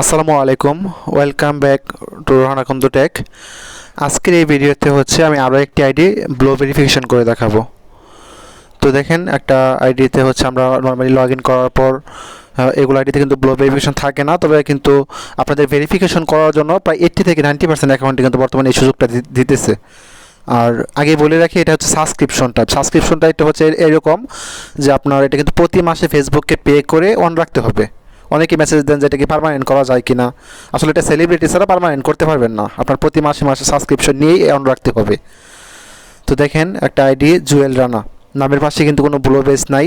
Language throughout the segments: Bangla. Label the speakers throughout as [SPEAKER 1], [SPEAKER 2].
[SPEAKER 1] আসসালামু আলাইকুম। ওয়েলকাম ব্যাক টু রোহানা কন্দু টেক আজকের এই ভিডিওতে হচ্ছে আমি আরও একটি আইডি ব্লো ভেরিফিকেশন করে দেখাবো। তো দেখেন, একটা আইডিতে হচ্ছে আমরা নর্মালি লগ ইন করার পর এগুলো আইডিতে কিন্তু ব্লো ভেরিফিকেশন থাকে না। তবে কিন্তু আপনাদের ভেরিফিকেশন করার জন্য প্রায় এইট্টি থেকে নাইনটি পার্সেন্ট অ্যাকাউন্টে কিন্তু বর্তমানে এই সুযোগটা দিতেছে। আর আগে বলে রাখি, এটা হচ্ছে সাবস্ক্রিপশন টাইপ সাবস্ক্রিপশন টাইপটা হচ্ছে এরকম যে আপনার এটা কিন্তু প্রতি মাসে ফেসবুককে পে করে অন রাখতে হবে। অনেকে মেসেজ দেন যে এটা কি পারমানেন্ট করা যায় কিনা। আসলে এটা সেলিব্রিটি ছাড়া পারমানেন্ট করতে পারবেন না। আপনার প্রতি মাসে মাসে সাবস্ক্রিপশন নিয়েই অন রাখতে হবে। তো দেখেন, একটা আইডি জুয়েল রানা। নামের পাশে কিন্তু কোনো ব্লো বেস নাই।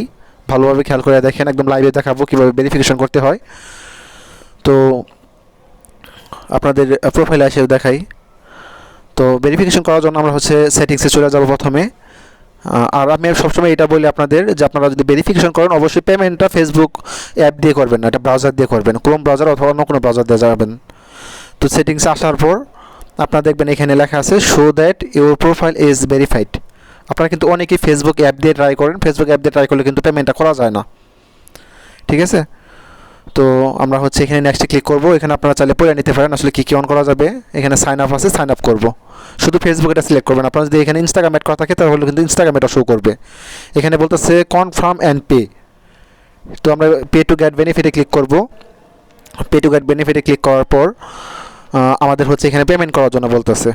[SPEAKER 1] ভালোভাবে খেয়াল করে দেখেন, একদম লাইভে দেখাবো কীভাবে ভেরিফিকেশন করতে হয়। তো আপনাদের প্রোফাইলে এসেও দেখাই। তো ভেরিফিকেশন করার জন্য আমরা হচ্ছে সেটিংসে চলে যাব প্রথমে। আর আমি সবসময় এটা বলি আপনাদের যে আপনারা যদি ভেরিফিকেশন করেন, অবশ্যই পেমেন্টটা ফেসবুক অ্যাপ দিয়ে করবেন না, এটা ব্রাউজার দিয়ে করবেন। ক্রোম ব্রাউজার অথবা অন্য কোনো ব্রাউজার দিয়ে যাবেন। তো সেটিংসে আসার পর আপনারা দেখবেন এখানে লেখা আছে show that your profile is verified আপনারা কিন্তু অনেকেই ফেসবুক অ্যাপ দিয়ে ট্রাই করেন। ফেসবুক অ্যাপ দিয়ে ট্রাই করলে কিন্তু পেমেন্টটা করা যায় না। ঠিক আছে? তো আমরা হচ্ছে এখানে নেক্সটে ক্লিক করব। এখানে আপনারা চাইলে পড়ে নিতে পারেন। আসলে কী কী অন করা যাবে? এখানে সাইন আপ আছে সাইন আপ করব। শুধু ফেসবুক এটা সিলেক্ট করবেন। আপনারা যদি এখানে ইনস্টাগ্রাম অ্যাড করা থাকে, তাহলে কিন্তু ইনস্টাগ্রাম এটা শো করবে। এখানে বলতেছে কনফার্ম অ্যান্ড পে তো আমরা পে টু গেট বেনিফিটে ক্লিক করব। পে টু গেট বেনিফিটে ক্লিক করার পর আমাদের হচ্ছে এখানে পেমেন্ট করার জন্য বলতেছে।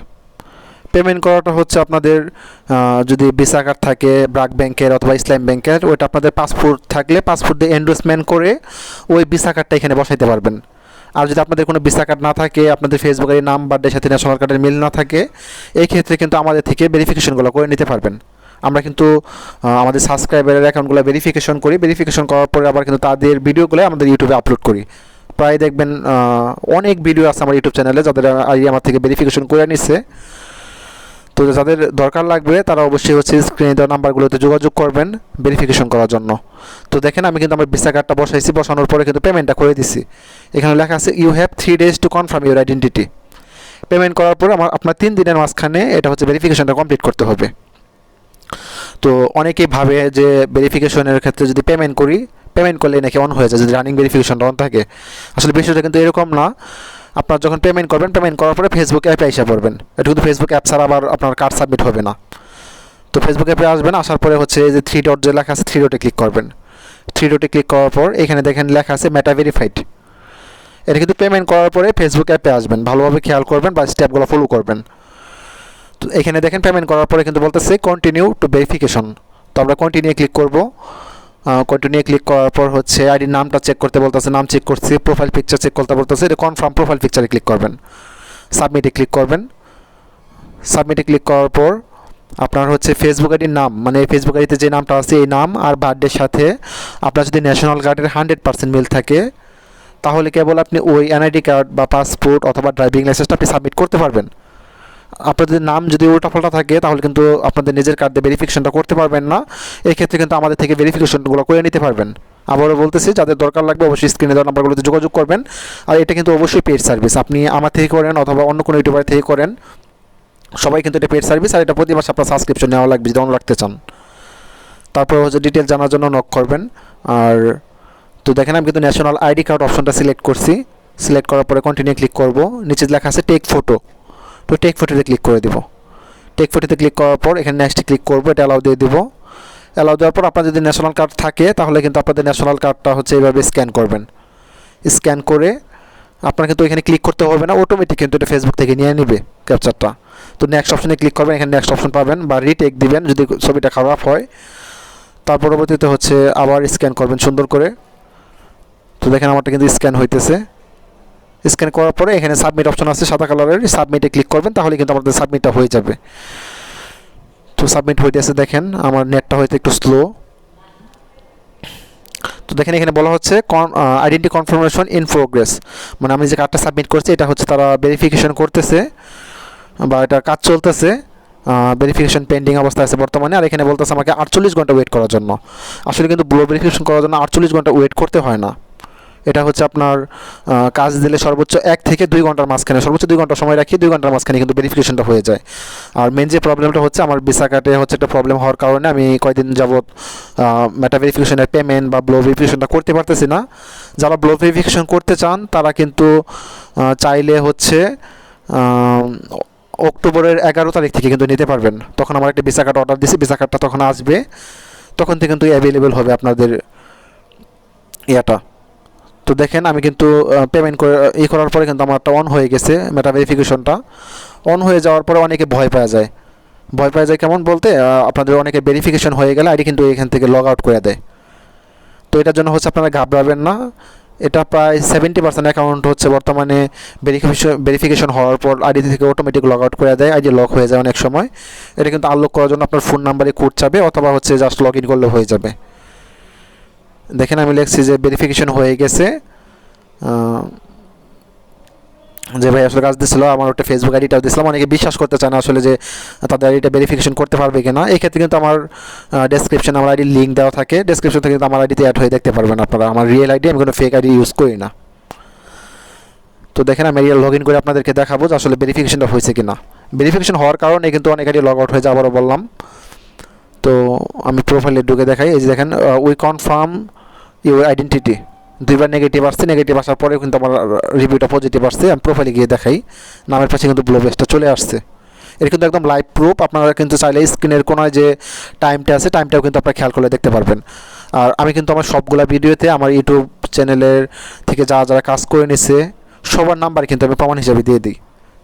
[SPEAKER 1] পেমেন্ট করাটা হচ্ছে আপনাদের যদি ভিসা কার্ড থাকে ব্রাক ব্যাংকের অথবা ইসলাম ব্যাংকের ওইটা আপনাদের পাসপোর্ট থাকলে পাসপোর্ট দিয়ে এন্ডোসমেন্ট করে ওই ভিসা কার্ডটা এখানে বসাইতে পারবেন। আর যদি আপনাদের কোনো ভিসা কার্ড না থাকে, আপনাদের ফেসবুকের নাম বার্থডের সাথে ন্যাশনাল কার্ডের মিল না থাকে, এই ক্ষেত্রে কিন্তু আমাদের থেকে ভেরিফিকেশনগুলো করে নিতে পারবেন। আমরা কিন্তু আমাদের সাবস্ক্রাইবারের অ্যাকাউন্টগুলো ভেরিফিকেশন করি। ভেরিফিকেশন করার পরে আবার কিন্তু তাদের ভিডিওগুলো আমাদের ইউটিউবে আপলোড করি। প্রায় দেখবেন অনেক ভিডিও আছে আমার ইউটিউব চ্যানেলে যাদের আমার থেকে ভেরিফিকেশন করে নিচ্ছে তো যাদের দরকার লাগবে, তারা অবশ্যই হচ্ছে স্ক্রিনে দেওয়া নাম্বারগুলোতে যোগাযোগ করবেন ভেরিফিকেশন করার জন্য। তো দেখেন, আমি কিন্তু আমার ভিসা কার্ডটা বসাইছি, বসানোর পরে কিন্তু পেমেন্টটা করে দিছি। এখানে লেখা আছে you have three days to confirm your identity payment করার পর আমার, আপনার তিন দিনের মাঝখানে এটা হচ্ছে ভেরিফিকেশনটা কমপ্লিট করতে হবে। তো অনেকেই ভাবে যে ভেরিফিকেশনের ক্ষেত্রে যদি পেমেন্ট করি পেমেন্ট করলে নাকি অন হয়ে যায়, যদি রানিং ভেরিফিকেশনটা অন থাকে। আসলে বিষয়টা কিন্তু এরকম না। আপনার যখন পেমেন্ট করবেন পেমেন্ট করার পরে ফেসবুক অ্যাপে এসে পড়বেন। এটা কিন্তু ফেসবুক অ্যাপ ছাড়া আবার আপনার কার্ড সাবমিট হবে না। তো ফেসবুক অ্যাপে আসবেন, আসার পরে হচ্ছে এই যে থ্রি ডট যে লেখা আছে থ্রি ডটে ক্লিক করবেন। থ্রি ডটে ক্লিক করার পর এখানে দেখেন লেখা আছে মেটা ভেরিফাইড এটা কিন্তু পেমেন্ট করার পরে ফেসবুক অ্যাপে আসবেন। ভালোভাবে খেয়াল করবেন বা স্টেপগুলো ফলো করবেন। তো এখানে দেখেন পেমেন্ট করার পরে কিন্তু বলতেছে কন্টিনিউ টু ভেরিফিকেশন তো আমরা কন্টিনিউ ক্লিক করব। কন্টিনিউ ক্লিক করার পর হচ্ছে আইডির নামটা চেক করতে বলতেছে, নাম চেক করছি প্রোফাইল পিকচার চেক করতে বলতেছে, এটা কনফার্ম প্রোফাইল পিকচারে ক্লিক করবেন। সাবমিটে ক্লিক করবেন। সাবমিটে ক্লিক করার পর আপনার হচ্ছে ফেসবুক আইডির নাম মানে ফেসবুক আইডিতে যে নামটা আছে, এই নাম আর বার্থডের সাথে আপনার যদি ন্যাশনাল কার্ডের হান্ড্রেড পার্সেন্ট মিল থাকে, তাহলে কেবল আপনি ওই এনআইডি কার্ড বা পাসপোর্ট অথবা ড্রাইভিং লাইসেন্সটা আপনি সাবমিট করতে পারবেন। আপনাদের নাম যদি উল্টাপাল্টা থাকে, তাহলে কিন্তু আপনাদের নিজের কার্ড ভেরিফিকেশনটা করতে পারবেন না। এই ক্ষেত্রে কিন্তু আমাদের থেকে ভেরিফিকেশনগুলো করে নিতে পারবেন। আবারও বলতেছি, যাদের দরকার লাগবে অবশ্যই স্ক্রিনে দেওয়া নাম্বারগুলোতে যোগাযোগ করবেন। আর এটা কিন্তু অবশ্যই পেড সার্ভিস আপনি আমার থেকে করেন অথবা অন্য কোনো ইউটিউবার থেকে করেন, সবাই কিন্তু এটা পেড সার্ভিস আর এটা প্রতি মাসে আপনার সাবস্ক্রিপশন নেওয়া লাগবে, যদি রাখতে চান। তারপর হচ্ছে ডিটেল জানার জন্য নক করবেন। আর তো দেখেন, আমি কিন্তু ন্যাশনাল আইডি কার্ড অপশনটা সিলেক্ট করছি। সিলেক্ট করার পরে কন্টিনিউ ক্লিক করব। নিচে লেখা আছে টেক ফটো তো টেক ফটোতে ক্লিক করে দিব। টেক ফটোতে ক্লিক করার পর এখানে নেক্সটে ক্লিক করব, এটা অ্যালাউ দিয়ে দিব। অ্যালাউ দেওয়ার পর আপনার যদি ন্যাশনাল কার্ড থাকে, তাহলে কিন্তু আপনাদের ন্যাশনাল কার্ডটা হচ্ছে এইভাবে স্ক্যান করবেন। স্ক্যান করে আপনার কিন্তু এখানে ক্লিক করতে হবে না অটোমেটিক কিন্তু এটা ফেসবুক থেকে নিয়ে নেবে ক্যাপচারটা তো নেক্সট অপশনে ক্লিক করবেন, এখানে নেক্সট অপশন পাবেন বা রিটেক দিবেন, যদি ছবিটা খারাপ হয়। তার পরবর্তীতে হচ্ছে আবার স্ক্যান করবেন সুন্দর করে। তো দেখেন আমারটা কিন্তু স্ক্যান হইতেছে। স্ক্যান করার পরে এখানে সাবমিট অপশন আছে সাদা কালারের সাবমিটে ক্লিক করবেন, তাহলে কিন্তু আমাদের সাবমিটটা হয়ে যাবে। তো সাবমিট হইতেছে দেখেন, আমার নেটটা হয়তো একটু স্লো তো দেখেন, এখানে বলা হচ্ছে আইডেন্টি কনফার্মেশন ইন প্রোগ্রেস মানে আমি যে কার্ডটা সাবমিট করছি, এটা হচ্ছে তারা ভেরিফিকেশন করতেছে, বা এটা কাজ চলতেছে ভেরিফিকেশন পেন্ডিং অবস্থা আছে বর্তমানে, আর এখানে বলতেছে আমাকে আটচল্লিশ ঘণ্টা ওয়েট করার জন্য। আসলে কিন্তু ব্লো ভেরিফিকেশন করার জন্য আটচল্লিশ ঘণ্টা ওয়েট করতে হয় না। এটা হচ্ছে আপনার কাজ দিলে সর্বোচ্চ এক থেকে দুই ঘণ্টার মাঝখানে, সর্বোচ্চ দুই ঘণ্টা সময় রাখি, দুই ঘণ্টার মাঝখানে কিন্তু ভেরিফিকেশনটা হয়ে যায়। আর মেন যে প্রবলেমটা হচ্ছে আমার ভিসা কার্ডে হচ্ছে একটা প্রবলেম হওয়ার কারণে আমি কয়েকদিন যাবৎ মেটা ভেরিফিকেশনের পেমেন্ট বা ব্লো ভেরিফিকেশনটা করতে পারতেছি না। যারা ব্লো ভেরিফিকেশন করতে চান, তারা কিন্তু চাইলে হচ্ছে অক্টোবরের এগারো তারিখ থেকে কিন্তু নিতে পারবেন। তখন আমার একটা ভিসা কার্ড অর্ডার দিছি ভিসা কার্ডটা তখন আসবে। তখন থেকে কিন্তু অ্যাভেলেবেল হবে আপনাদের ইয়াটা। তো দেখেন, আমি কিন্তু পেমেন্ট করে ই করার পরে কিন্তু আমারটা অন হয়ে গেছে মেটা ভেরিফিকেশনটা অন হয়ে যাওয়ার পরে অনেকে ভয় পাওয়া যায়। ভয় পাওয়া যায় কেমন বলতে আপনাদের অনেকে ভেরিফিকেশন হয়ে গেলে আইডি কিন্তু এখান থেকে লগ আউট করে দেয়। তো এটার জন্য হচ্ছে আপনারা ঘাবড়াবেন না। এটা প্রায় সেভেন্টি পার্সেন্ট অ্যাকাউন্ট হচ্ছে বর্তমানে ভেরিফিকেশন ভেরিফিকেশন হওয়ার পর আইডি থেকে অটোমেটিক লগ আউট করে দেয়, আইডি লক হয়ে যায় অনেক সময়। এটা কিন্তু আনলক করার জন্য আপনার ফোন নাম্বারে কোড চাবে অথবা হচ্ছে জাস্ট লগ ইন করলে হয়ে যাবে। দেখেন আমি লিখছি যে ভেরিফিকেশন হয়ে গেছে। যে ভাই আসলে কাজ দিছিল, আমার একটা ফেসবুক আইডিটাও দিছিলাম। অনেকে বিশ্বাস করতে চায় না আসলে যে তাদের আইডিটা ভেরিফিকেশন করতে পারবে কিনা। এই ক্ষেত্রে কিন্তু আমার ডেসক্রিপশন আমার আইডির লিঙ্ক দেওয়া থাকে। ডেসক্রিপশন থেকে কিন্তু আমার আইডিতে অ্যাড হয়ে দেখতে পারবেন আপনারা। আমার রিয়েল আইডি আমি কোনো ফেক আইডি ইউজ করি না। তো দেখেন আমি রিয়েল লগ ইন করে আপনাদেরকে দেখাবো যে আসলে ভেরিফিকেশনটা হয়েছে কিনা। ভেরিফিকেশন হওয়ার কারণে কিন্তু অনেক আইডি লগ আউট হয়ে যায়, আবারও বললাম। তো আমি প্রোফাইলে ঢুকে দেখাই। এই যে দেখেন উই কনফার্ম ইউর আইডেন্টিটি দুইবার নেগেটিভ আসছে নেগেটিভ আসার পরেও কিন্তু আমার রিভিউটা পজিটিভ আসছে, আমি প্রোফাইলে গিয়ে দেখাই, নামের পাশে কিন্তু ব্লু বেসটা চলে আসছে। এটা কিন্তু একদম লাইভ প্রুফ আপনারা কিন্তু চাইলে স্ক্রিনের কোনায় যে টাইমটা আছে টাইমটাও কিন্তু আপনারা খেয়াল করলে দেখতে পারবেন। আর আমি কিন্তু আমার সবগুলা ভিডিওতে আমার ইউটিউব চ্যানেলের থেকে যারা যারা কাজ করে নিছে, সবার নাম্বার কিন্তু আমি প্রমাণ হিসাবে দিয়ে দিই।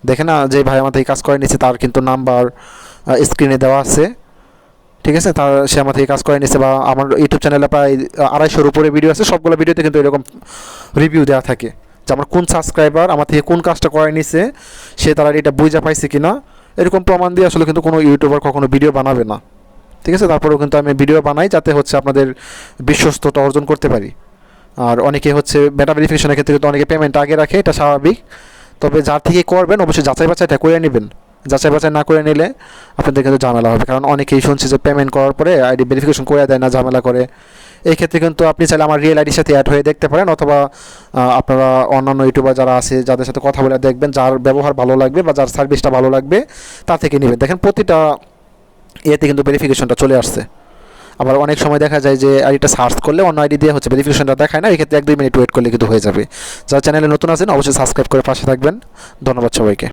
[SPEAKER 1] দেখে না, যে ভাই আমাদের কাজ করে নিছে, তার কিন্তু নাম্বার স্ক্রিনে দেওয়া আছে। ঠিক আছে? তার সে আমার থেকে কাজ করে নিচ্ছে বা আমার ইউটিউব চ্যানেলে প্রায় আড়াইশোর উপরে ভিডিও আছে। সবগুলো ভিডিওতে কিন্তু এরকম রিভিউ দেওয়া থাকে। যে আমার কোন সাবস্ক্রাইবার আমার থেকে কোন কাজটা করে নিছে, সে তারা এটা বুঝা পাইছে কি না এরকম প্রমাণ দিয়ে আসলে কিন্তু কোনো ইউটিউবার কখনো ভিডিও বানাবে না। ঠিক আছে? তারপরেও কিন্তু আমি ভিডিও বানাই যাতে হচ্ছে আপনাদের বিশ্বস্ততা অর্জন করতে পারি। আর অনেকে হচ্ছে বেটা ভেরিফিকেশনের ক্ষেত্রে কিন্তু অনেকে পেমেন্ট আগে রাখে, এটা স্বাভাবিক। তবে যার থেকে করবেন, অবশ্যই যাচাই বাছাইটা করে নেবেন। যাচাই বাছাই না করে নিলে আপনাদের কিন্তু ঝামেলা হবে। কারণ অনেকেই শুনছি যে পেমেন্ট করার পরে আইডি ভেরিফিকেশন করে দেয় না, ঝামেলা করে। এই ক্ষেত্রে কিন্তু আপনি চাইলে আমার রিয়েল আইডির সাথে অ্যাড হয়ে দেখতে পারেন অথবা আপনারা অন্যান্য ইউটিউবার যারা আছে, যাদের সাথে কথা বলে দেখবেন, যার ব্যবহার ভালো লাগবে বা যার সার্ভিসটা ভালো লাগবে, তা থেকে নেবেন। দেখেন প্রতিটা ইয়েতে কিন্তু ভেরিফিকেশনটা চলে আসছে। আবার অনেক সময় দেখা যায় যে আইডিটা সার্চ করলে অন্য আইডি দিয়ে হচ্ছে ভেরিফিকেশনটা দেখায় না, এক্ষেত্রে ক্ষেত্রে এক দুই মিনিট ওয়েট করলে কিন্তু হয়ে যাবে। যারা চ্যানেলে নতুন আছেন, অবশ্যই সাবস্ক্রাইব করে পাশে থাকবেন। ধন্যবাদ সবাইকে।